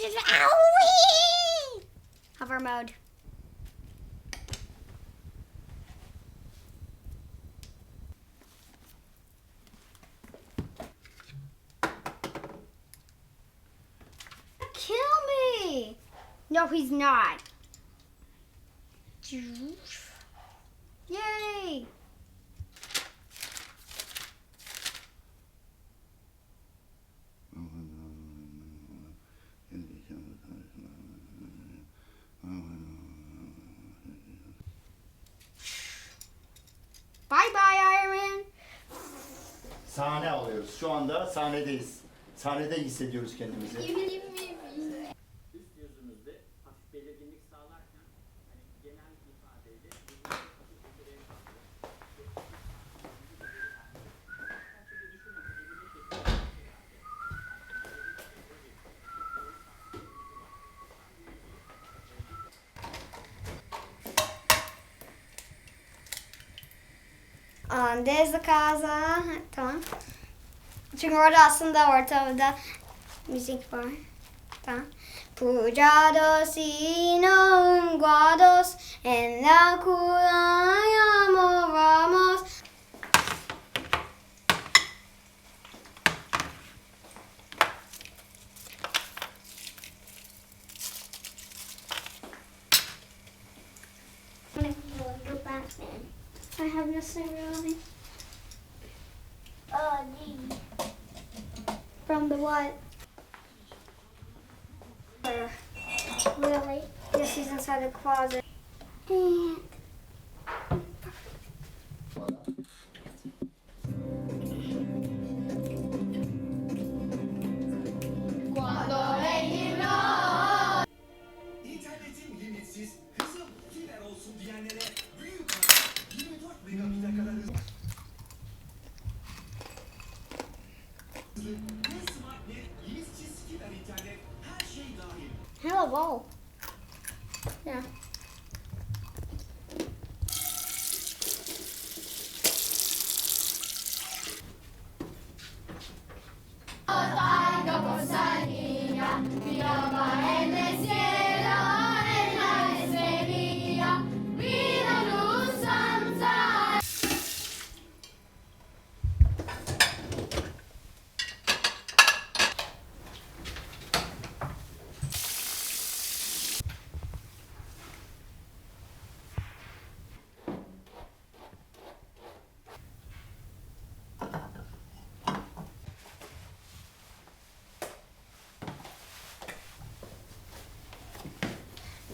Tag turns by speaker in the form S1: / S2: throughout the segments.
S1: Owie! Hover mode. Kill me! No, he's not.
S2: Yay! Alıyoruz. Şu anda sahnedeyiz. Sahnede hissediyoruz kendimizi.
S3: Üst yüzümüzde hafif belirginlik sağlarken hani genel ifadeyle.
S1: Um, the casa. Tamam. Çünkü orada aslında ortada müzik var. Tamam. Pujados y no guados en la cuna movamos. I have nothing really.
S4: Uh, the
S1: From the what?
S4: Really
S1: yes, he's inside the closet.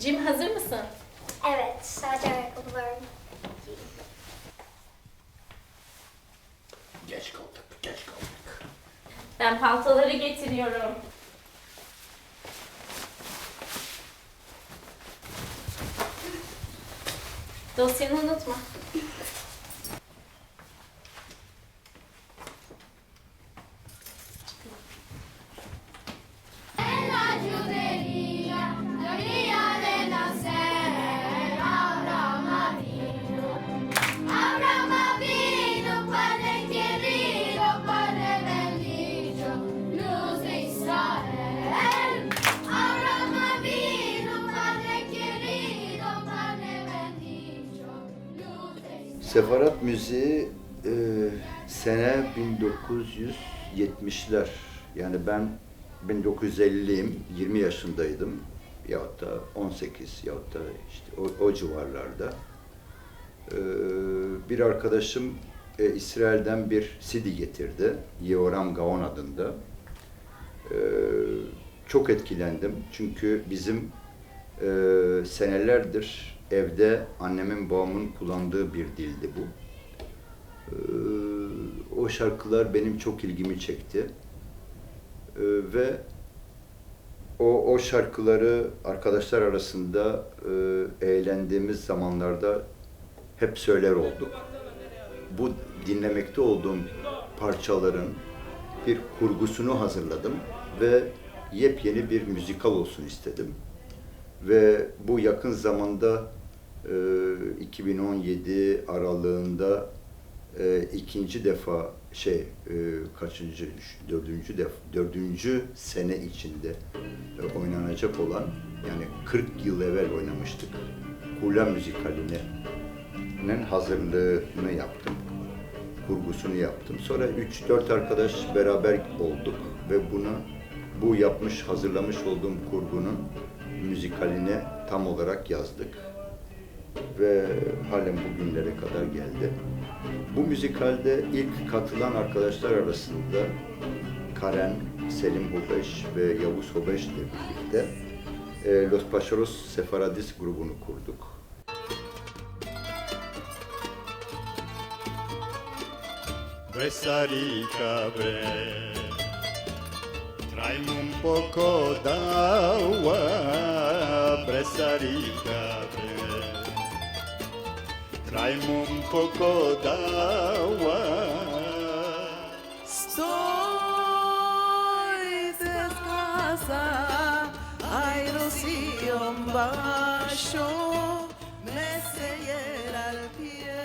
S5: Jim hazır mısın?
S1: Evet, sadece ayakkabılarım.
S2: Geç kaldık, geç kaldık.
S5: Ben paltoları getiriyorum. Dosyanı unutma.
S6: 1970'ler. Yani ben 1950'liyim, 20 yaşındaydım. Yahut da 18 yahut da işte o, o civarlarda. E, bir arkadaşım e, İsrail'den bir CD getirdi. Yehoram Gaon adında. E, çok etkilendim. Çünkü bizim e, senelerdir evde annemin babamın kullandığı bir dildi bu. E, o şarkılar benim çok ilgimi çekti. E, ve o, o şarkıları arkadaşlar arasında e, eğlendiğimiz zamanlarda hep söyler olduk. Bu dinlemekte olduğum parçaların bir kurgusunu hazırladım ve yepyeni bir müzikal olsun istedim. Ve bu yakın zamanda e, 2017 aralığında e, ikinci defa şey e, kaçıncı dördüncü def dördüncü sene içinde e, oynanacak olan yani 40 yıl evvel oynamıştık. Kula müzikalinin hazırlığını yaptım. Kurgusunu yaptım. Sonra 3-4 arkadaş beraber olduk ve bunu bu yapmış, hazırlamış olduğum kurgunun müzikalini tam olarak yazdık. Ve halen bugünlere kadar geldi. Bu müzikalde ilk katılan arkadaşlar arasında Karen, Selim Hobeş ve Yavuz Hobeş ile birlikte e, Los Paşaros Sefaradis grubunu kurduk.
S2: Bresarica bre, traimi un poco d'acqua, Bresarica bre, traimi un poco d'acqua.
S7: Estoy descalza, ay rocío bajo, me pie.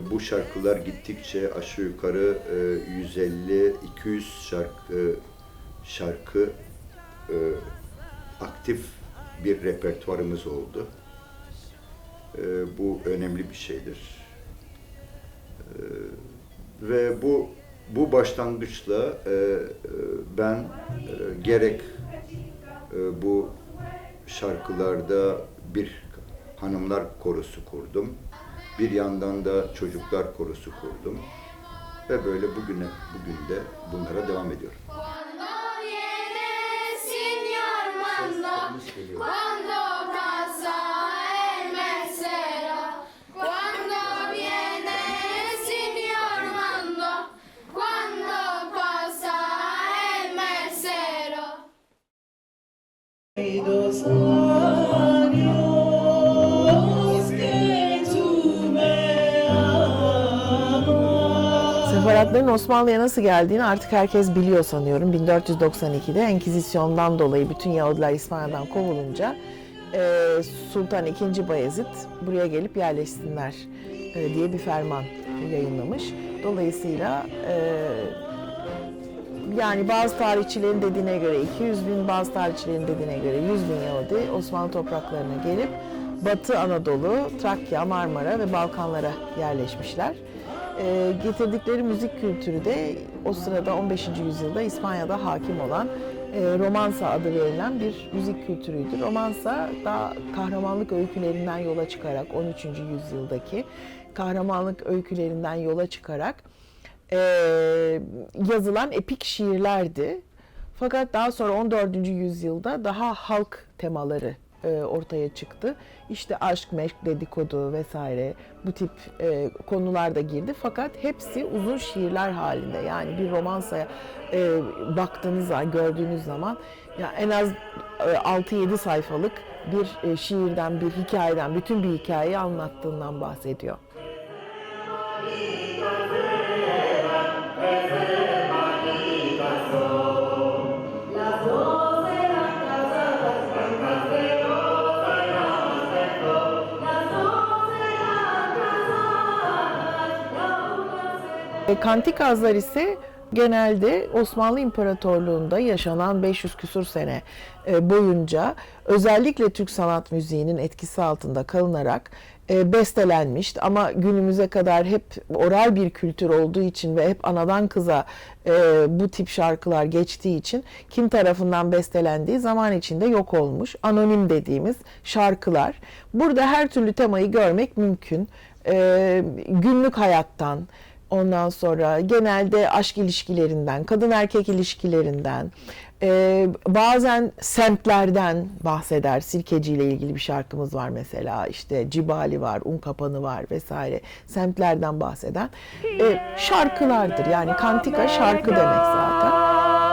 S6: Bu şarkılar gittikçe aşağı yukarı e, 150-200 şarkı şarkı e, aktif bir repertuarımız oldu. E, Bu önemli bir şeydir. E, Ve bu bu başlangıçla e, e, ben e, gerek e, bu şarkılarda bir hanımlar korosu kurdum. Bir yandan da çocuklar korosu kurdum. Ve böyle bugüne bugün de bunlara devam ediyorum.
S1: Cuando
S8: Seferatların Osmanlı'ya nasıl geldiğini artık herkes biliyor sanıyorum. 1492'de Enkizisyon'dan dolayı bütün Yahudiler İspanya'dan kovulunca e, Sultan II. Bayezid buraya gelip yerleşsinler e, diye bir ferman yayınlamış. Dolayısıyla e, yani bazı tarihçilerin dediğine göre 200 bin, bazı tarihçilerin dediğine göre 100 bin Yahudi Osmanlı topraklarına gelip Batı Anadolu, Trakya, Marmara ve Balkanlara yerleşmişler. Ee, getirdikleri müzik kültürü de o sırada 15. yüzyılda İspanya'da hakim olan e, romansa adı verilen bir müzik kültürüydü. Romansa da kahramanlık öykülerinden yola çıkarak 13. yüzyıldaki kahramanlık öykülerinden yola çıkarak e, yazılan epik şiirlerdi. Fakat daha sonra 14. yüzyılda daha halk temaları e, ortaya çıktı. İşte aşk, meşk, dedikodu vesaire bu tip e, konular da girdi. Fakat hepsi uzun şiirler halinde. Yani bir romansaya e, baktığınız zaman, gördüğünüz zaman ya en az e, 6-7 sayfalık bir e, şiirden, bir hikayeden, bütün bir hikayeyi anlattığından bahsediyor. E, Kantikazlar ise genelde Osmanlı İmparatorluğu'nda yaşanan 500 küsur sene e, boyunca özellikle Türk sanat müziğinin etkisi altında kalınarak e, bestelenmiş ama günümüze kadar hep oral bir kültür olduğu için ve hep anadan kıza e, bu tip şarkılar geçtiği için kim tarafından bestelendiği zaman içinde yok olmuş anonim dediğimiz şarkılar. Burada her türlü temayı görmek mümkün. Günlük hayattan, Ondan sonra genelde aşk ilişkilerinden, kadın erkek ilişkilerinden, e, bazen semtlerden bahseder. Sirkeci ile ilgili bir şarkımız var mesela. İşte Cibali var, Unkapanı var vesaire. Semtlerden bahseden e, şarkılardır. Yani kantika şarkı demek zaten.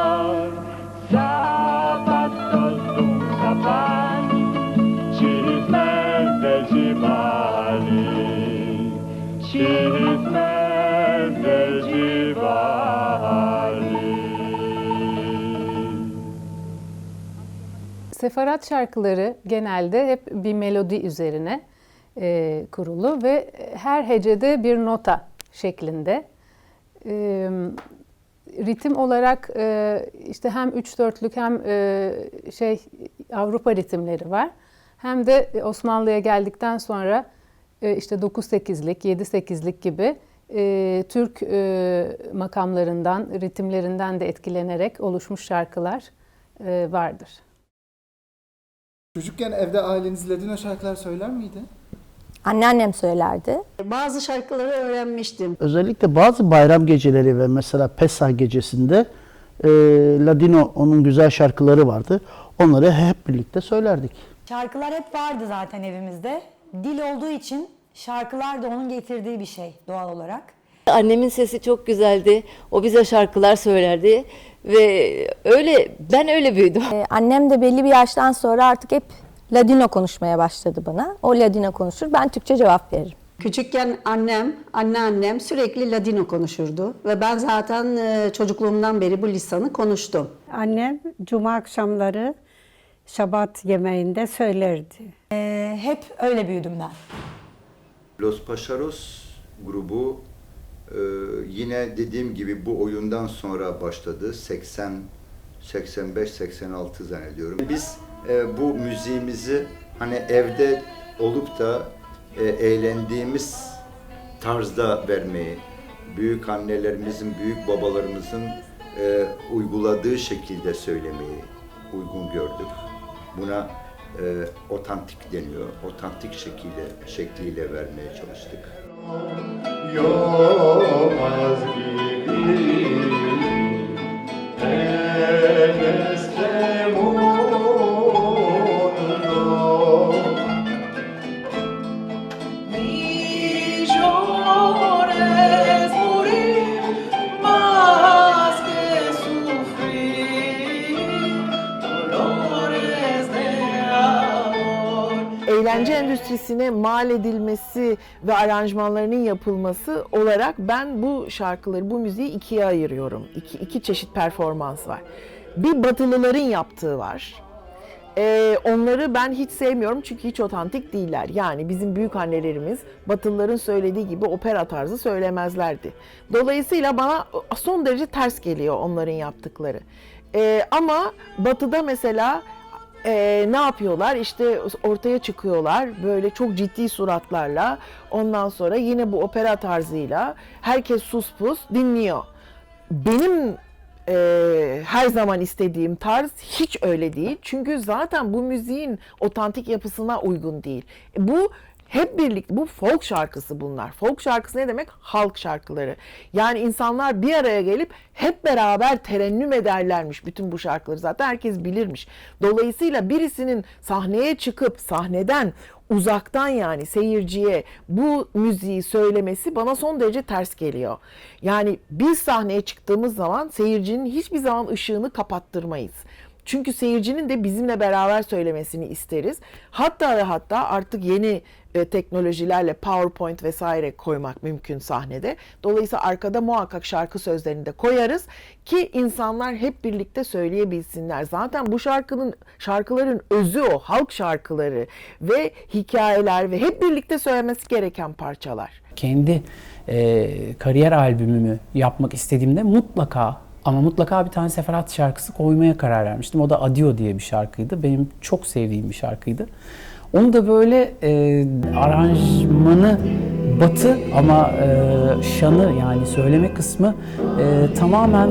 S9: Sefarat şarkıları genelde hep bir melodi üzerine e, kurulu ve her hecede bir nota şeklinde. E, ritim olarak e, işte hem üç dörtlük hem e, şey Avrupa ritimleri var. Hem de Osmanlı'ya geldikten sonra e, işte 9-8'lik, 7-8'lik gibi e, Türk e, makamlarından, ritimlerinden de etkilenerek oluşmuş şarkılar e, vardır.
S10: Çocukken evde aileniz Ladino şarkılar söyler miydi?
S11: Anneannem söylerdi.
S12: Bazı şarkıları öğrenmiştim.
S13: Özellikle bazı bayram geceleri ve mesela Pesah gecesinde e, Ladino onun güzel şarkıları vardı. Onları hep birlikte söylerdik.
S11: Şarkılar hep vardı zaten evimizde. Dil olduğu için şarkılar da onun getirdiği bir şey doğal olarak.
S14: Annemin sesi çok güzeldi. O bize şarkılar söylerdi ve öyle ben öyle büyüdüm.
S11: Ee, annem de belli bir yaştan sonra artık hep Ladino konuşmaya başladı bana. O Ladino konuşur, ben Türkçe cevap veririm.
S12: Küçükken annem, anneannem sürekli Ladino konuşurdu ve ben zaten e, çocukluğumdan beri bu lisanı konuştum.
S15: Annem cuma akşamları şabat yemeğinde söylerdi.
S11: Ee, hep öyle büyüdüm ben.
S6: Los Paşaros grubu e, yine dediğim gibi bu oyundan sonra başladı. 80 85 86 zannediyorum. Biz e, bu müziğimizi hani evde olup da e, eğlendiğimiz tarzda vermeyi, büyük annelerimizin, büyük babalarımızın e, uyguladığı şekilde söylemeyi uygun gördük. Buna e, otantik deniyor. Otantik şekilde şekliyle vermeye çalıştık.
S16: Yomaz gibi en
S8: Eğlence endüstrisine mal edilmesi ve aranjmanlarının yapılması olarak ben bu şarkıları, bu müziği ikiye ayırıyorum. İki, iki çeşit performans var. Bir batılıların yaptığı var. Ee, onları ben hiç sevmiyorum çünkü hiç otantik değiller. Yani bizim büyük annelerimiz Batılıların söylediği gibi opera tarzı söylemezlerdi. Dolayısıyla bana son derece ters geliyor onların yaptıkları. Ee, ama Batı'da mesela e, ne yapıyorlar? İşte ortaya çıkıyorlar böyle çok ciddi suratlarla. Ondan sonra yine bu opera tarzıyla herkes sus pus dinliyor. Benim e, her zaman istediğim tarz hiç öyle değil. Çünkü zaten bu müziğin otantik yapısına uygun değil. Bu hep birlikte bu folk şarkısı bunlar. Folk şarkısı ne demek? Halk şarkıları. Yani insanlar bir araya gelip hep beraber terennüm ederlermiş bütün bu şarkıları. Zaten herkes bilirmiş. Dolayısıyla birisinin sahneye çıkıp sahneden uzaktan yani seyirciye bu müziği söylemesi bana son derece ters geliyor. Yani biz sahneye çıktığımız zaman seyircinin hiçbir zaman ışığını kapattırmayız. Çünkü seyircinin de bizimle beraber söylemesini isteriz. Hatta ve hatta artık yeni e, teknolojilerle PowerPoint vesaire koymak mümkün sahnede. Dolayısıyla arkada muhakkak şarkı sözlerini de koyarız ki insanlar hep birlikte söyleyebilsinler. Zaten bu şarkının şarkıların özü o halk şarkıları ve hikayeler ve hep birlikte söylemesi gereken parçalar.
S17: Kendi e, kariyer albümümü yapmak istediğimde mutlaka ama mutlaka bir tane Seferat şarkısı koymaya karar vermiştim. O da Adio diye bir şarkıydı. Benim çok sevdiğim bir şarkıydı. Onu da böyle e, aranjmanı batı ama e, şanı yani söyleme kısmı e, tamamen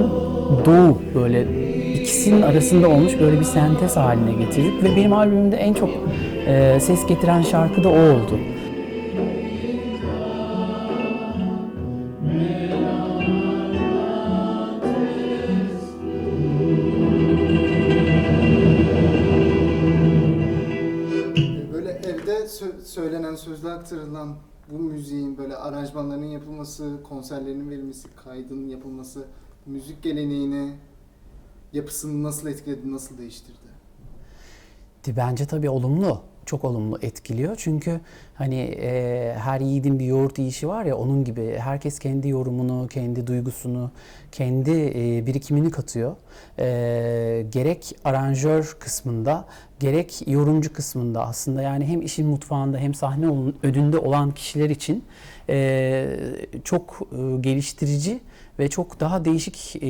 S17: doğu böyle ikisinin arasında olmuş böyle bir sentez haline getirdik ve benim albümümde en çok e, ses getiren şarkı da o oldu.
S10: Aktarılan bu müziğin böyle aranjmanlarının yapılması, konserlerinin verilmesi, kaydının yapılması müzik geleneğini, yapısını nasıl etkiledi, nasıl değiştirdi?
S17: Bence tabii olumlu. Çok olumlu etkiliyor. Çünkü hani e, her yiğidin bir yoğurt yiyişi var ya onun gibi herkes kendi yorumunu, kendi duygusunu, kendi e, birikimini katıyor. E, gerek aranjör kısmında, gerek yorumcu kısmında aslında yani hem işin mutfağında hem sahne önünde olan kişiler için e, çok e, geliştirici ve çok daha değişik e,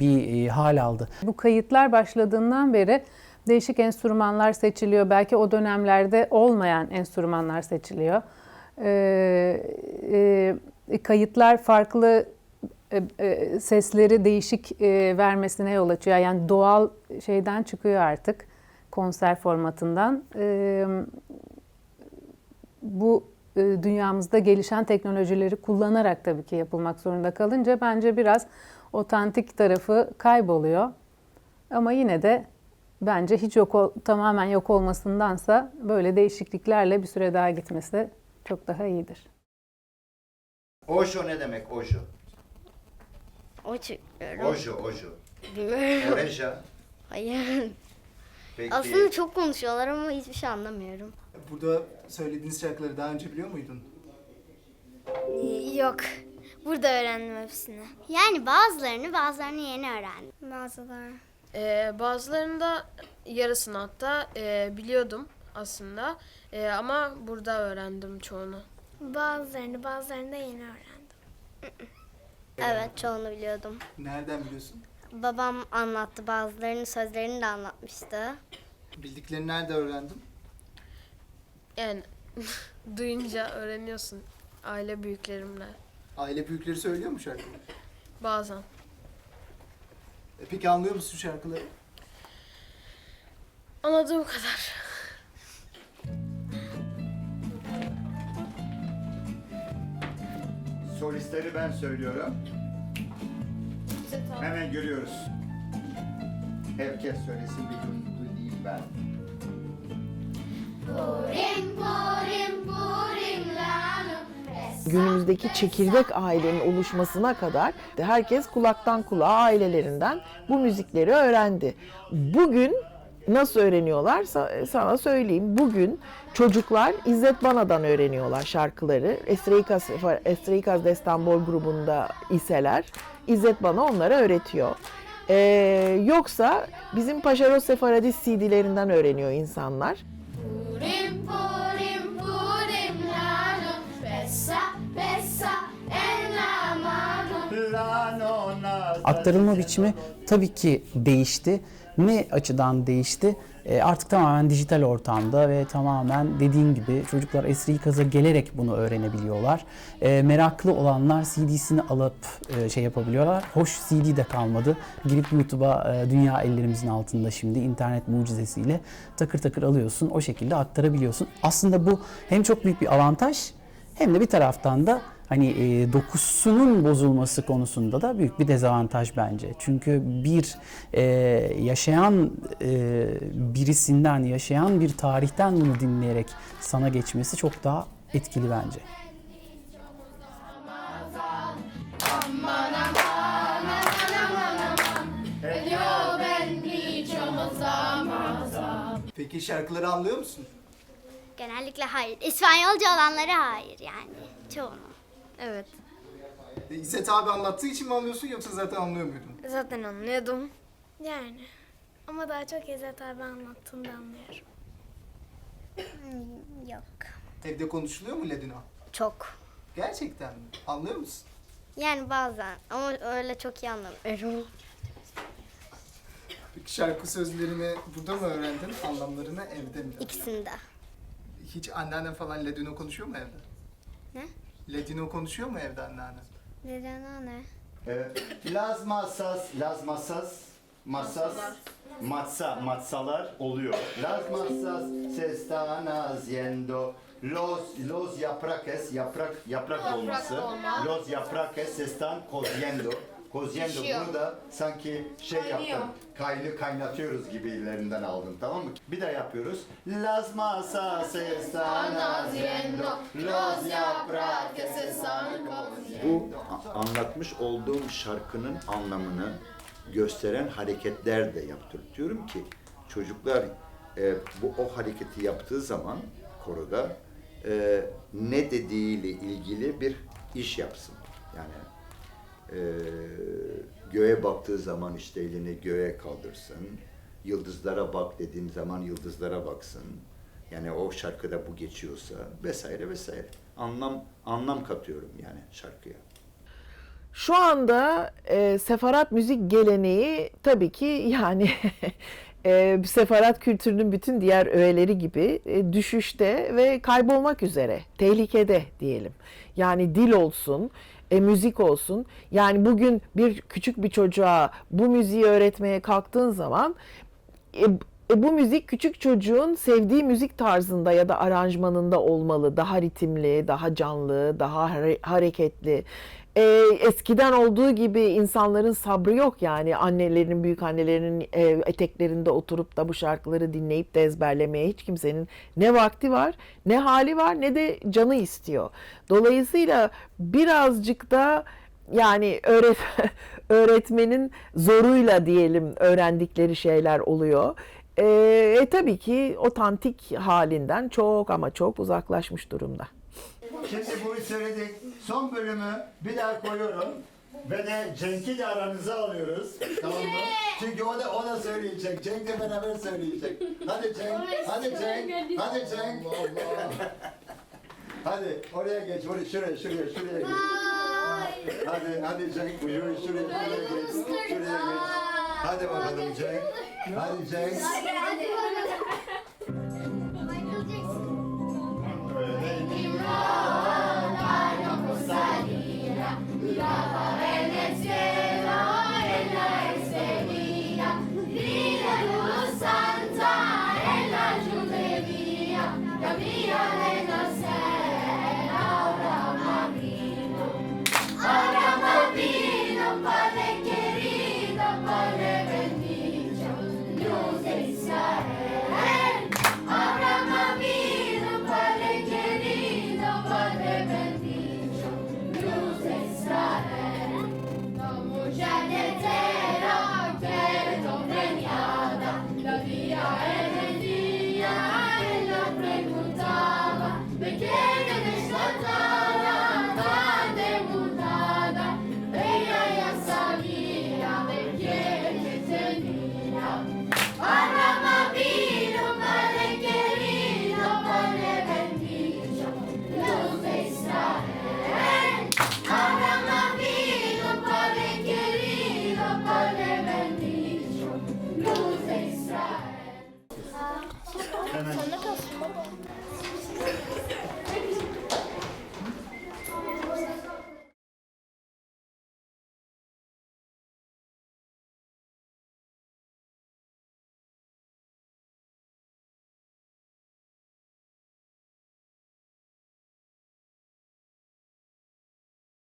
S17: bir e, hal aldı.
S9: Bu kayıtlar başladığından beri değişik enstrümanlar seçiliyor. Belki o dönemlerde olmayan enstrümanlar seçiliyor. Ee, e, kayıtlar farklı e, e, sesleri değişik e, vermesine yol açıyor. Yani doğal şeyden çıkıyor artık. konser formatından. E, bu e, dünyamızda gelişen teknolojileri kullanarak tabii ki yapılmak zorunda kalınca bence biraz otantik tarafı kayboluyor. Ama yine de bence hiç yok tamamen yok olmasındansa böyle değişikliklerle bir süre daha gitmesi çok daha iyidir.
S6: Ojo ne demek ojo?
S1: O çıkıyorum.
S6: Ojo, ojo.
S1: Bilmiyorum.
S6: Oreja.
S1: Hayır.
S6: Peki.
S1: Aslında çok konuşuyorlar ama hiçbir şey anlamıyorum.
S10: Burada söylediğiniz şarkıları daha önce biliyor muydun?
S1: Yok. Burada öğrendim hepsini. Yani bazılarını bazılarını yeni öğrendim. Bazıları.
S18: Ee, bazılarında yarısını hatta e, biliyordum aslında E, ama burada öğrendim çoğunu.
S1: Bazılarını bazılarını da yeni öğrendim. Evet çoğunu biliyordum.
S10: Nereden biliyorsun?
S1: Babam anlattı bazılarının sözlerini de anlatmıştı.
S10: Bildiklerini nerede öğrendin?
S18: Yani duyunca öğreniyorsun aile büyüklerimle
S10: Aile büyükleri söylüyor mu şarkıları?
S18: bazen.
S10: E peki anlıyor musun şarkıları?
S18: Anladığım kadar.
S2: Solistleri ben söylüyorum. Hemen görüyoruz. Herkes söylesin bir duyduğu değil ben.
S1: Purim purim purim.
S8: Günümüzdeki çekirdek ailenin oluşmasına kadar herkes kulaktan kulağa ailelerinden bu müzikleri öğrendi. Bugün nasıl öğreniyorlar Sa- sana söyleyeyim. Bugün çocuklar İzzet Bana'dan öğreniyorlar şarkıları. Estreikaz, Estreikaz Destanbol grubunda iseler İzzet Bana onlara öğretiyor. Ee, yoksa bizim Paşaros Sefaradis CD'lerinden öğreniyor insanlar.
S1: Purim
S17: Aktarılma biçimi tabii ki değişti. Ne açıdan değişti? E, artık tamamen dijital ortamda ve tamamen dediğim gibi çocuklar esri kaza gelerek bunu öğrenebiliyorlar. E, meraklı olanlar CD'sini alıp e, şey yapabiliyorlar. Hoş CD de kalmadı. Girip YouTube'a e, dünya ellerimizin altında şimdi internet mucizesiyle takır takır alıyorsun. O şekilde aktarabiliyorsun. Aslında bu hem çok büyük bir avantaj hem de bir taraftan da hani e, dokusunun bozulması konusunda da büyük bir dezavantaj bence. Çünkü bir e, yaşayan e, birisinden, yaşayan bir tarihten bunu dinleyerek sana geçmesi çok daha etkili bence.
S10: Peki şarkıları anlıyor musun?
S1: Genellikle hayır. İspanyolca olanları hayır yani. Çoğunu. Evet.
S10: E, İzzet abi anlattığı için mi anlıyorsun yoksa zaten anlıyor muydun?
S1: Zaten anlıyordum. Yani. Ama daha çok İzzet abi anlattığında anlıyorum. Hmm, yok.
S10: Evde konuşuluyor mu Ladino?
S1: Çok.
S10: Gerçekten mi? Anlıyor musun?
S1: Yani bazen ama öyle çok iyi anlamıyorum.
S10: Peki şarkı sözlerini burada mı öğrendin? Anlamlarını evde mi?
S1: İkisinde.
S10: Hiç anneannen falan Ladino konuşuyor mu evde?
S1: Ne?
S10: Ladino konuşuyor mu evde anneannen?
S1: Neden o ne?
S2: Evet. Las masas, las masas, masas, matsa, matsalar oluyor. Las masas se están haciendo. Los, los yapraques, yaprak, yaprak olması. Los yapraques se están cociendo. Cociendo
S1: Pişiyor.
S2: bunu da sanki şey
S1: Kaynıyor.
S2: yaptım. Kaylı kaynatıyoruz gibilerinden aldım tamam mı? Bir daha yapıyoruz. Las masas están haciendo. Los yapraques se están.
S6: Bu anlatmış olduğum şarkının anlamını gösteren hareketler de yaptırtıyorum ki çocuklar e, bu o hareketi yaptığı zaman koroda e, ne dediğiyle ilgili bir iş yapsın. Yani e, göğe baktığı zaman işte elini göğe kaldırsın. Yıldızlara bak dediğim zaman yıldızlara baksın. Yani o şarkıda bu geçiyorsa vesaire vesaire. Anlam anlam katıyorum yani şarkıya.
S8: Şu anda e, sefarat müzik geleneği tabii ki yani e, sefarat kültürünün bütün diğer öğeleri gibi e, düşüşte ve kaybolmak üzere, tehlikede diyelim. Yani dil olsun, e, müzik olsun. Yani bugün bir küçük bir çocuğa bu müziği öğretmeye kalktığın zaman e, E bu müzik küçük çocuğun sevdiği müzik tarzında ya da aranjmanında olmalı. Daha ritimli, daha canlı, daha hare- hareketli. E, eskiden olduğu gibi insanların sabrı yok yani annelerin, büyük annelerinin e, eteklerinde oturup da bu şarkıları dinleyip de ezberlemeye hiç kimsenin ne vakti var, ne hali var, ne de canı istiyor. Dolayısıyla birazcık da yani öğret öğretmenin zoruyla diyelim öğrendikleri şeyler oluyor. E, e, tabii ki otantik halinden çok ama çok uzaklaşmış durumda.
S6: Şimdi bunu söyledik. Son bölümü bir daha koyuyorum. Ve de Cenk'i de aranıza alıyoruz. Tamam mı? Çünkü o da o da söyleyecek. Cenk de beraber söyleyecek. Hadi Cenk. Hadi Cenk. Hadi Cenk. Hadi oraya geç. Oraya, şuraya, şuraya, şuraya geç. Hadi, hadi Cenk. Buyur şuraya, şuraya geç. Şuraya geç. Hadi bakalım Cenk. Hadi Cenk.
S19: Hadi hadi. Ave Maria, Maria Consalina, Maria